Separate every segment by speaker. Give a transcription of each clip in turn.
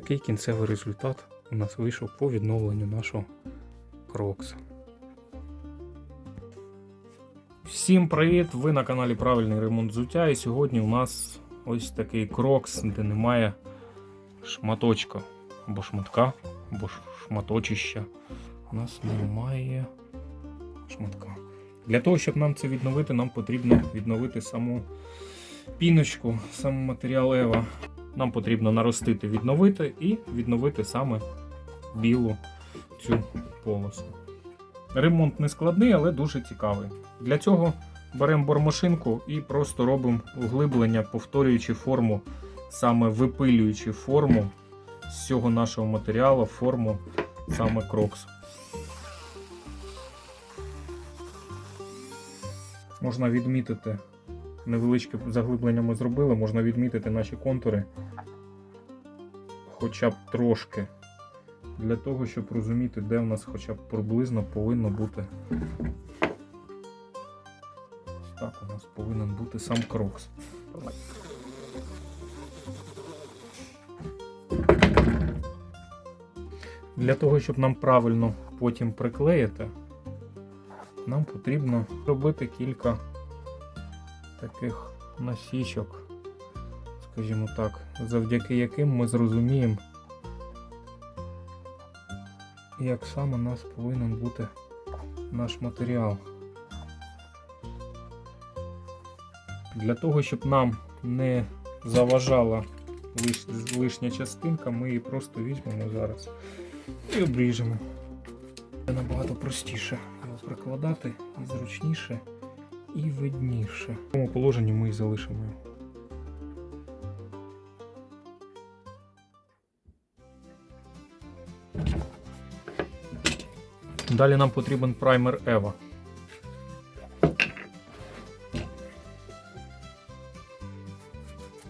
Speaker 1: такий кінцевий результат у нас вийшов по відновленню нашого крокса. Всім привіт! Ви на каналі Правильний ремонт взуття. І сьогодні у нас ось такий крокс, де немає шматочка або шматка, або шматочища. У нас немає шматка. Для того, щоб нам це відновити, нам потрібно відновити саму піночку, сам матеріал Ева. Нам потрібно наростити, відновити і відновити саме білу цю полосу. Ремонт не складний, але дуже цікавий. Для цього беремо бормашинку і просто робимо углиблення, повторюючи форму, саме випилюючи форму з цього нашого матеріалу, форму саме крокс. Можна відмітити невеличке заглиблення ми зробили, можна відмітити наші контури хоча б трошки. Для того, щоб розуміти, де в нас хоча б приблизно повинно бути. Так, у нас повинен бути сам крокс. Для того, щоб нам правильно потім приклеїти, нам потрібно робити кілька таких насічок, скажімо так, завдяки яким ми зрозуміємо, як саме у нас повинен бути наш матеріал. Для того, щоб нам не заважала лиш- лишня частинка, ми її просто візьмемо зараз і обріжемо. Це набагато простіше його прикладати і зручніше і видніше. В цьому положенні ми і залишимо його. Далі нам потрібен праймер Ева.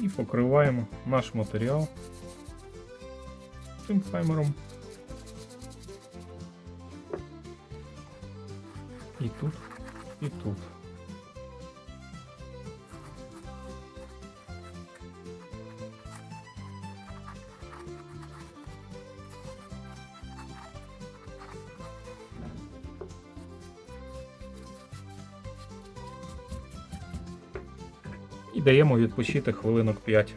Speaker 1: І покриваємо наш матеріал цим праймером. І тут, і тут. Даємо відпочити хвилинок 5.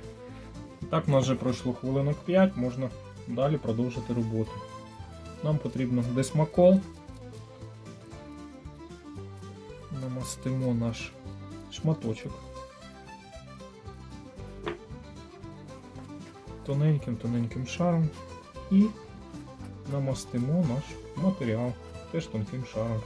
Speaker 1: Так, у нас вже пройшло хвилинок 5, можна далі продовжити роботу. Нам потрібно десмакол. Намастимо наш шматочок. Тоненьким-тоненьким шаром і намастимо наш матеріал теж тонким шаром.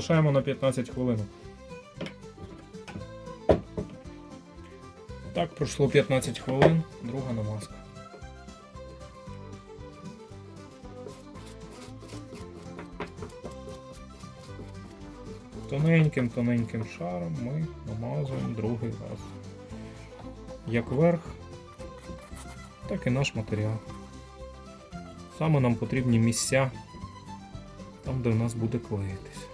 Speaker 1: Залишаємо на 15 хвилин. Так, пройшло 15 хвилин, друга намазка. Тоненьким-тоненьким шаром ми намазуємо другий раз. Як верх, так і наш матеріал. Саме нам потрібні місця, там, де в нас буде клеїтись.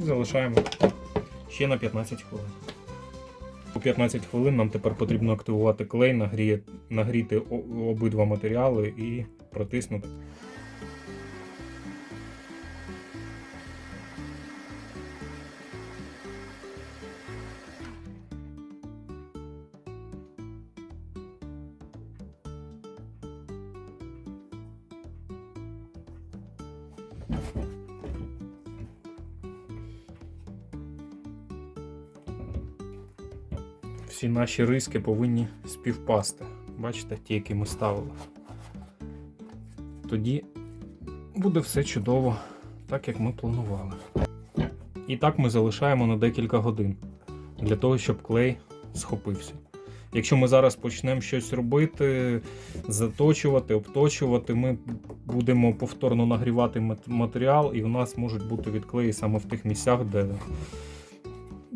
Speaker 1: Залишаємо ще на 15 хвилин. У 15 хвилин нам тепер потрібно активувати клей, нагріти обидва матеріали і протиснути. Всі наші риски повинні співпасти. Бачите, ті, які ми ставили. Тоді буде все чудово, так як ми планували. І так ми залишаємо на декілька годин для того, щоб клей схопився. Якщо ми зараз почнемо щось робити, заточувати, обточувати, ми будемо повторно нагрівати матеріал, і у нас можуть бути відклеї саме в тих місцях, де,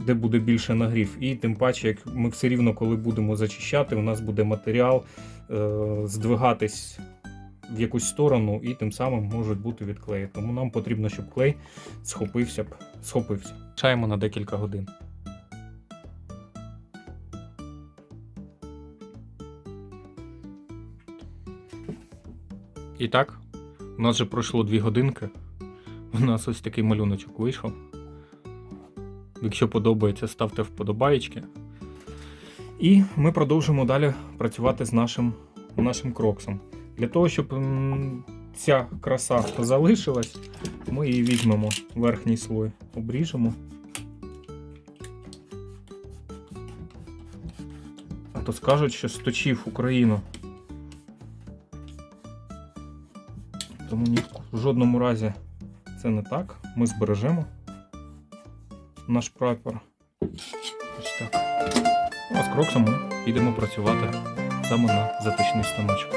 Speaker 1: де буде більше нагрів. І тим паче, як ми все рівно, коли будемо зачищати, у нас буде матеріал е, здвигатись в якусь сторону, і тим самим можуть бути відклеї. Тому нам потрібно, щоб клей схопився б, схопився. Чаємо на декілька годин. І так, у нас вже пройшло 2 годинки. У нас ось такий малюночок вийшов. Якщо подобається, ставте вподобаєчки. І ми продовжимо далі працювати з нашим, нашим кроксом. Для того, щоб ця краса залишилась, ми її візьмемо верхній слой, обріжемо. А то скажуть, що сточив Україну. Тому ні в жодному разі це не так. Ми збережемо наш прапор. Ось так. А з кроксом ми підемо працювати саме на затичний станочок.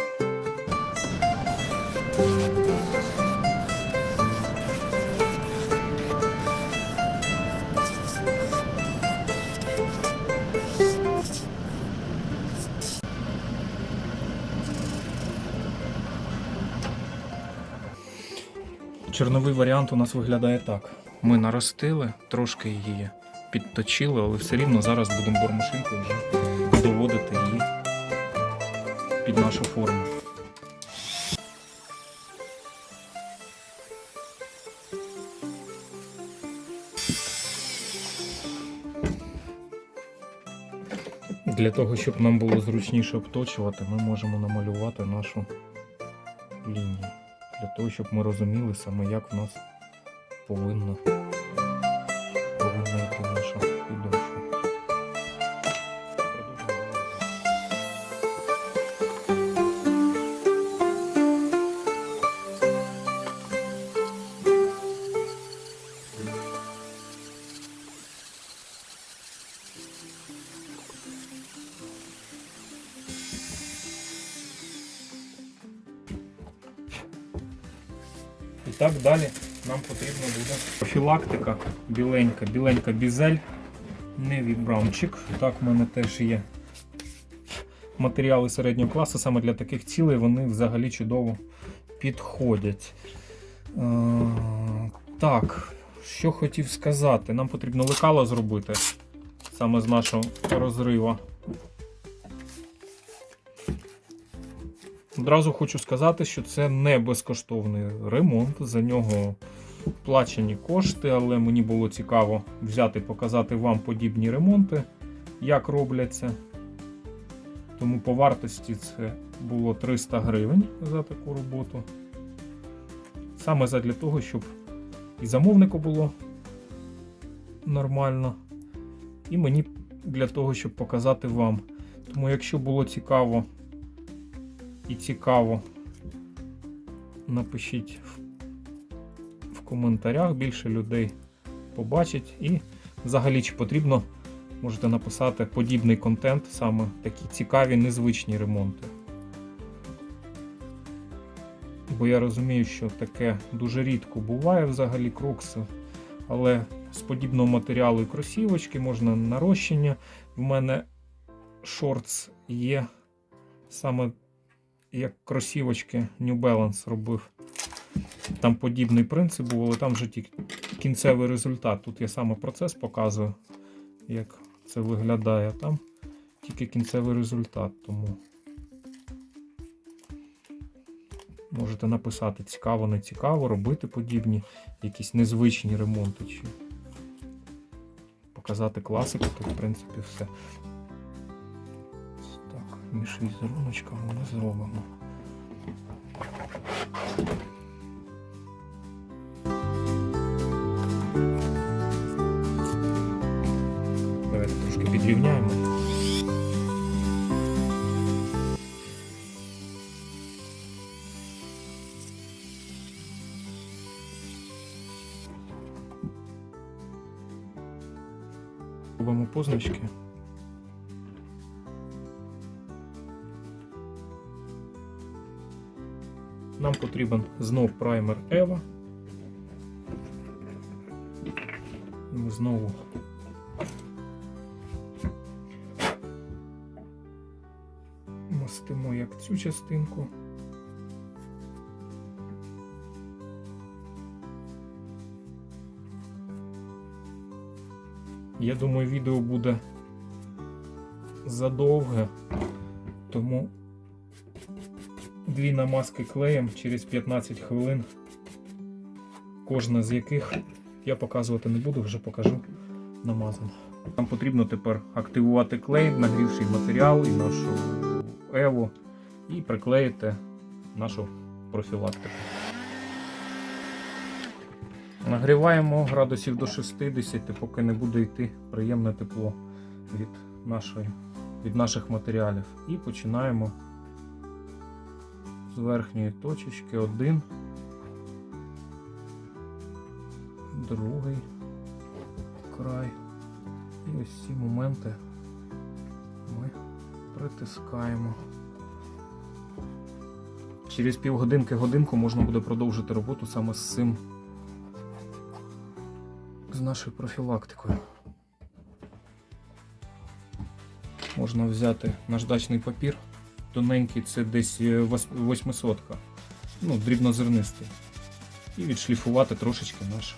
Speaker 1: Чорновий варіант у нас виглядає так. Ми наростили, трошки її підточили, але все рівно зараз будемо бормашинкою вже доводити її під нашу форму. Для того, щоб нам було зручніше обточувати, ми можемо намалювати нашу лінію. Для того, щоб ми розуміли саме, як в нас повинно, повинна йти наша підошва. І так далі Нам потрібно буде профілактика біленька, біленька бізель, не вібрамчик. Так, в мене теж є матеріали середнього класу, саме для таких цілей вони взагалі чудово підходять. Е, так, що хотів сказати, нам потрібно лекало зробити саме з нашого розрива. Одразу хочу сказати, що це не безкоштовний ремонт. За нього плачені кошти, але мені було цікаво взяти показати вам подібні ремонти, як робляться. Тому по вартості це було 300 гривень за таку роботу. Саме задля того, щоб і замовнику було нормально, і мені для того, щоб показати вам. Тому, якщо було цікаво і цікаво, напишіть в коментарях, більше людей побачить. І взагалі, чи потрібно, можете написати подібний контент, саме такі цікаві, незвичні ремонти. Бо я розумію, що таке дуже рідко буває взагалі крокси, але з подібного матеріалу і кросівочки можна нарощення. В мене шортс є саме як кросівочки New Balance робив. Там подібний принцип був, але там вже тільки кінцевий результат. Тут я саме процес показую, як це виглядає. Там тільки кінцевий результат. Тому можете написати, цікаво, не цікаво, робити подібні, якісь незвичні ремонти. Чи показати класику, то в принципі все. Так, між візеруночками ми зробимо. робимо позначки. Нам потрібен знов праймер Ева. Ми знову мастимо як цю частинку. Я думаю, відео буде задовге, тому дві намазки клеєм через 15 хвилин, кожна з яких я показувати не буду, вже покажу намазано. Нам потрібно тепер активувати клей, нагрівший матеріал і нашу еву, і приклеїти нашу профілактику. Нагріваємо градусів до 60, поки не буде йти приємне тепло від, нашої, від наших матеріалів. І починаємо з верхньої точечки один, другий край. І ось ці моменти ми притискаємо. Через півгодинки-годинку можна буде продовжити роботу саме з цим з нашою профілактикою. Можна взяти наждачний папір. Тоненький це десь е, вос- восьмисотка. Ну, дрібнозернистий. І відшліфувати трошечки наш,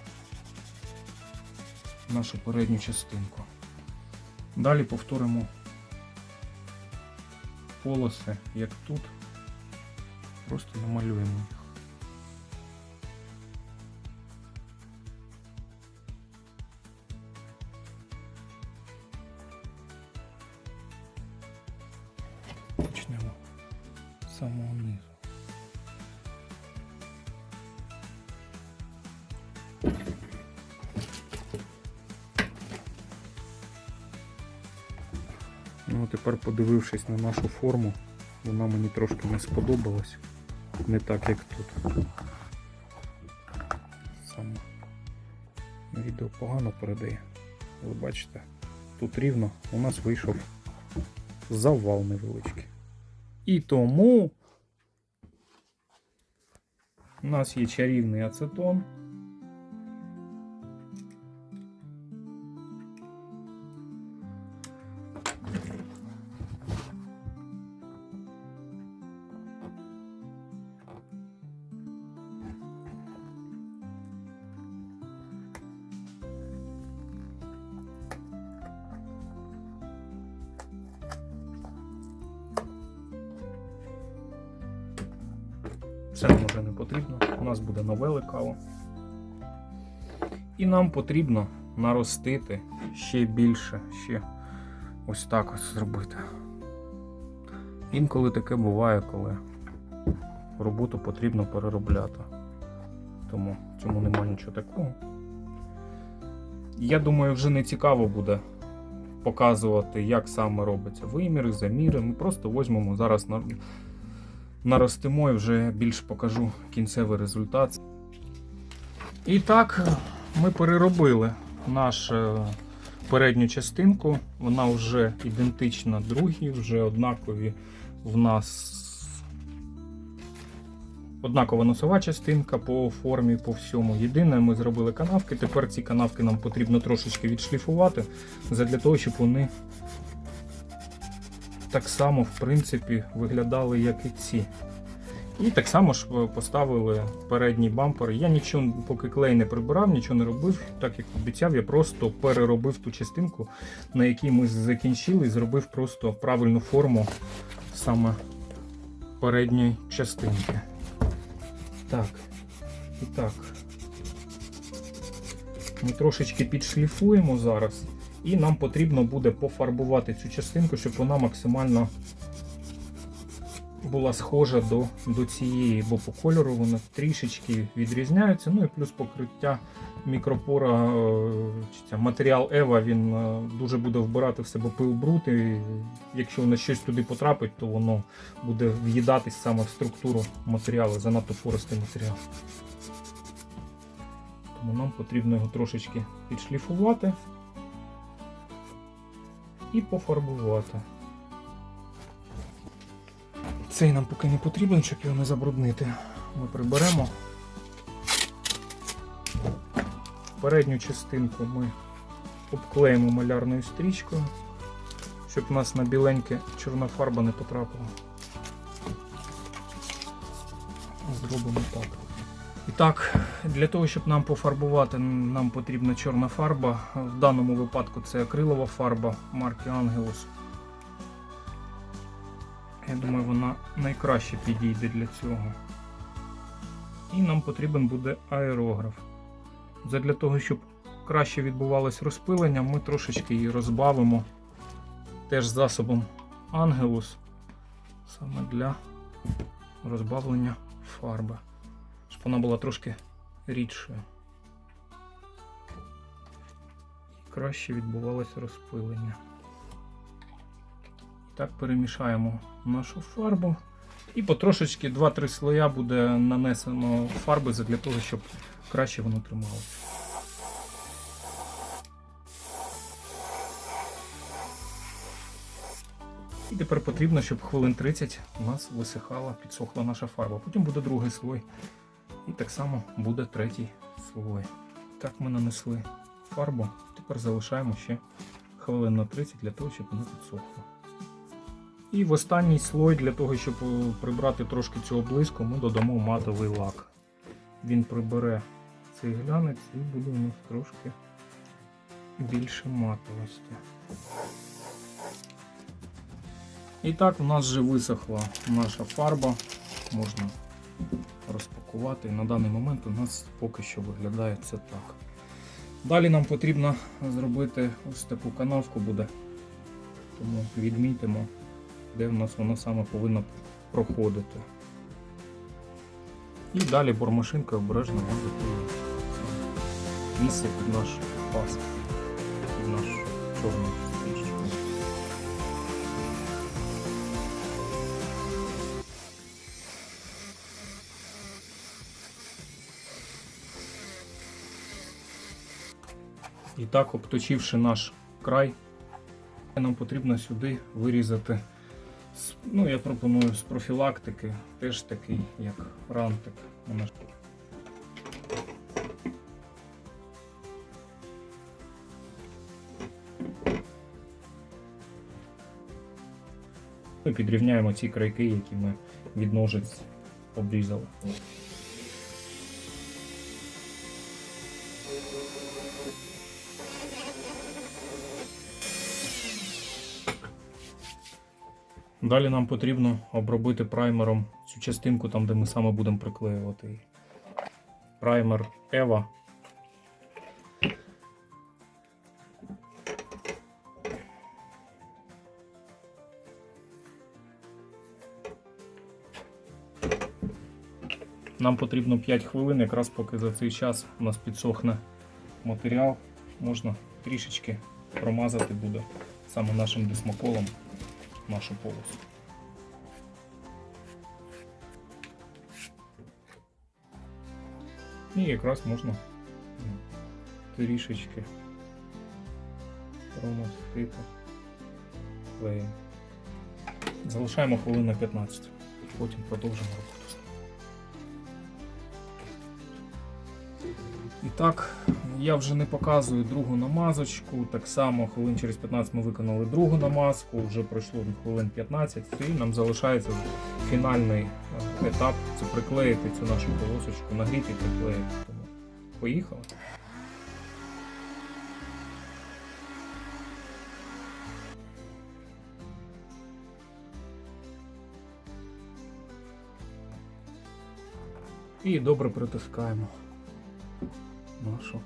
Speaker 1: нашу передню частинку. Далі повторимо полоси, як тут. Просто намалюємо їх. Почнемо з самого низу. Ну, тепер подивившись на нашу форму, вона мені трошки не сподобалась. Не так, як тут. Саме відео погано передає. Ви бачите, тут рівно у нас вийшов завал невеличкий. І тому у нас є чарівний ацетон. Це нам вже не потрібно. У нас буде нове лекало. І нам потрібно наростити ще більше, ще ось так ось зробити. Інколи таке буває, коли роботу потрібно переробляти. Тому цьому немає нічого такого. Я думаю, вже не цікаво буде показувати, як саме робиться виміри, заміри. Ми просто візьмемо зараз на наростимо і вже більш покажу кінцевий результат. І так, ми переробили нашу передню частинку. Вона вже ідентична другій, вже однакові в нас однакова носова частинка по формі, по всьому. Єдине, ми зробили канавки. Тепер ці канавки нам потрібно трошечки відшліфувати, для того, щоб вони так само, в принципі, виглядали, як і ці. І так само ж е, поставили передній бампер. Я нічого, поки клей не прибирав, нічого не робив. Так як обіцяв, я просто переробив ту частинку, на якій ми закінчили, і зробив просто правильну форму саме передньої частинки. Так. І так. Ми трошечки підшліфуємо зараз. І нам потрібно буде пофарбувати цю частинку, щоб вона максимально була схожа до, до цієї, бо по кольору вона трішечки відрізняється. Ну і плюс покриття мікропора, е, матеріал Ева він е, дуже буде вбирати в себе пил бруд, і якщо на щось туди потрапить, то воно буде в'їдатись саме в структуру матеріалу, занадто пористий матеріал. Тому нам потрібно його трошечки підшліфувати і пофарбувати. Цей нам поки не потрібен, щоб його не забруднити. Ми приберемо. Передню частинку ми обклеїмо малярною стрічкою, щоб у нас на біленьке чорна фарба не потрапила. Зробимо так. І так, для того, щоб нам пофарбувати, нам потрібна чорна фарба. В даному випадку це акрилова фарба марки Angelus. Я думаю, вона найкраще підійде для цього. І нам потрібен буде аерограф. Задля того, щоб краще відбувалось розпилення, ми трошечки її розбавимо теж засобом Angelus саме для розбавлення фарби, вона була трошки рідшою. І краще відбувалось розпилення. Так перемішаємо нашу фарбу. І потрошечки 2-3 слоя буде нанесено фарби для того, щоб краще воно трималося. І тепер потрібно, щоб хвилин 30 у нас висихала, підсохла наша фарба. Потім буде другий слой. І так само буде третій слой. Так ми нанесли фарбу. Тепер залишаємо ще хвилин на 30 для того, щоб вона підсохла. І в останній слой, для того, щоб е, прибрати трошки цього блиску, ми додамо матовий лак. Він прибере цей глянець і буде у нас трошки більше матовості. І так, у нас вже висохла наша фарба. Можна розпакувати. На даний момент у нас поки що виглядає це так. Далі нам потрібно зробити ось таку канавку буде. Тому відмітимо, де в нас вона саме повинна проходити. І далі бормашинкою обережно вводити місце під наш паст, під наш чорний так, обточивши наш край, нам потрібно сюди вирізати. Ну, я пропоную з профілактики, теж такий, як рантик. Ми підрівняємо ці крайки, які ми від ножиць обрізали. Далі нам потрібно обробити праймером цю частинку, там де ми саме будемо приклеювати її. Праймер Eva. Нам потрібно 5 хвилин, якраз поки за цей час у нас підсохне матеріал, можна трішечки промазати буде саме нашим дисмоколом нашу полосу. І якраз можна ну, трішечки промастити клеєм. Залишаємо хвилин на 15, потім продовжимо роботу. І так, я вже не показую другу намазочку. Так само хвилин через 15 ми виконали другу намазку, вже пройшло хвилин 15, і нам залишається фінальний е, етап це приклеїти цю нашу полосочку, нагріти і приклеїти. Тому поїхали. І добре притискаємо нашу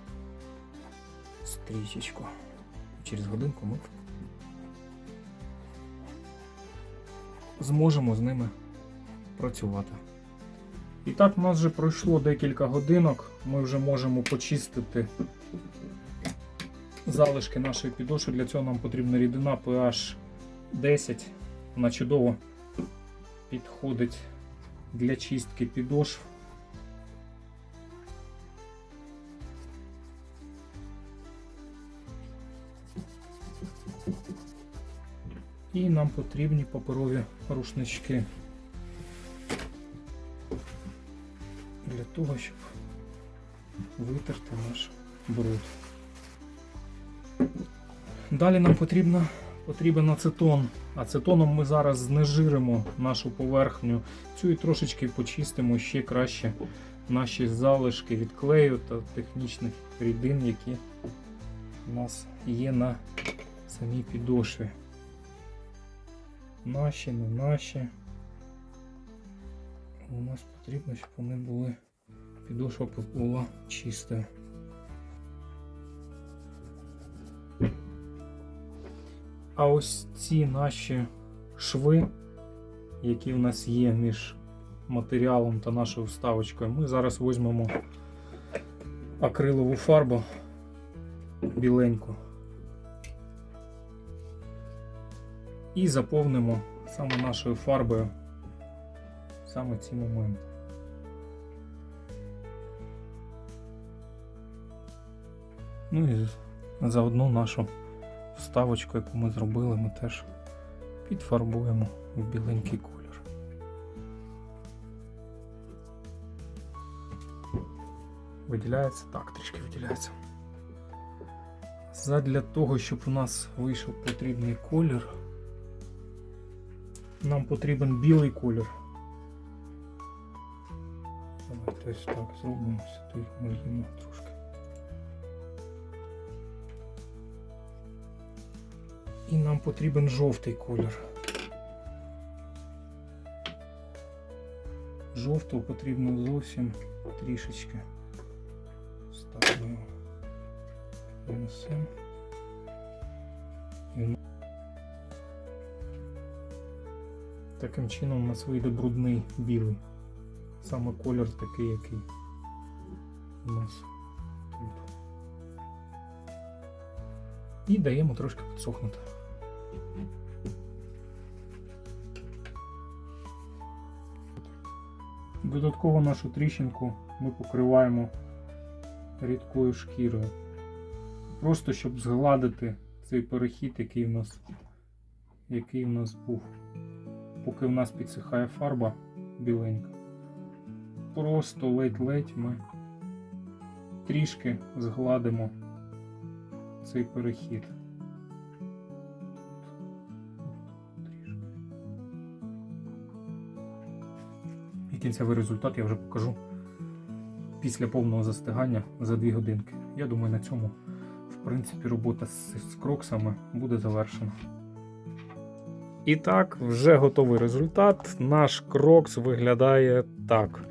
Speaker 1: стрічечку. Через годинку ми зможемо з ними працювати. І так, у нас вже пройшло декілька годинок. Ми вже можемо почистити залишки нашої підошви. Для цього нам потрібна рідина pH 10. Вона чудово підходить для чистки підошв. І нам потрібні паперові рушнички для того, щоб витерти наш бруд. Далі нам потрібно, потрібен ацетон Ацетоном ми зараз знежиримо нашу поверхню. Цю і трошечки почистимо ще краще наші залишки від клею та технічних рідин, які у нас є на самій підошві. Наші, не наші. У нас потрібно, щоб вони були, підошва була чистою. А ось ці наші шви, які в нас є між матеріалом та нашою вставочкою, ми зараз візьмемо акрилову фарбу біленьку і заповнимо саме нашою фарбою саме ці моменти. Ну і заодно нашу вставочку, яку ми зробили, ми теж підфарбуємо в біленький колір. Виділяється? Так, трішки виділяється. Задля того, щоб у нас вийшов потрібний колір, нам потрібен білий колір. Давайте ось так зробимо сюди мильємо трошки. І нам потрібен жовтий колір. Жовтого потрібно зовсім трішечки. Ставимо. Винесемо. Таким чином у нас вийде брудний білий. Саме колір такий, який у нас тут. І даємо трошки підсохнути. Додатково нашу тріщинку ми покриваємо рідкою шкірою. Просто щоб згладити цей перехід, який в нас, який в нас був. Поки в нас підсихає фарба біленька. Просто ледь-ледь ми трішки згладимо цей перехід. І кінцевий результат я вже покажу після повного застигання за 2 годинки. Я думаю, на цьому, в принципі, робота з кроксами буде завершена. І так, вже готовий результат. Наш крокс виглядає так.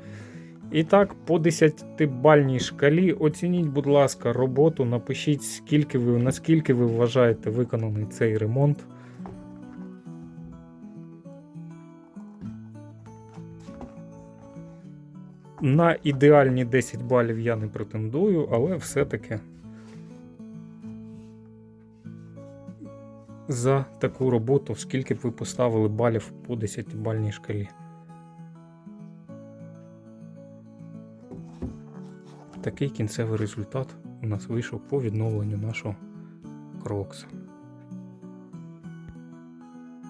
Speaker 1: І так, по 10-бальній шкалі оцініть, будь ласка, роботу. Напишіть, скільки ви, наскільки ви вважаєте виконаний цей ремонт. На ідеальні 10 балів я не претендую, але все-таки за таку роботу, скільки б ви поставили балів по 10-бальній шкалі. Такий кінцевий результат у нас вийшов по відновленню нашого крокса.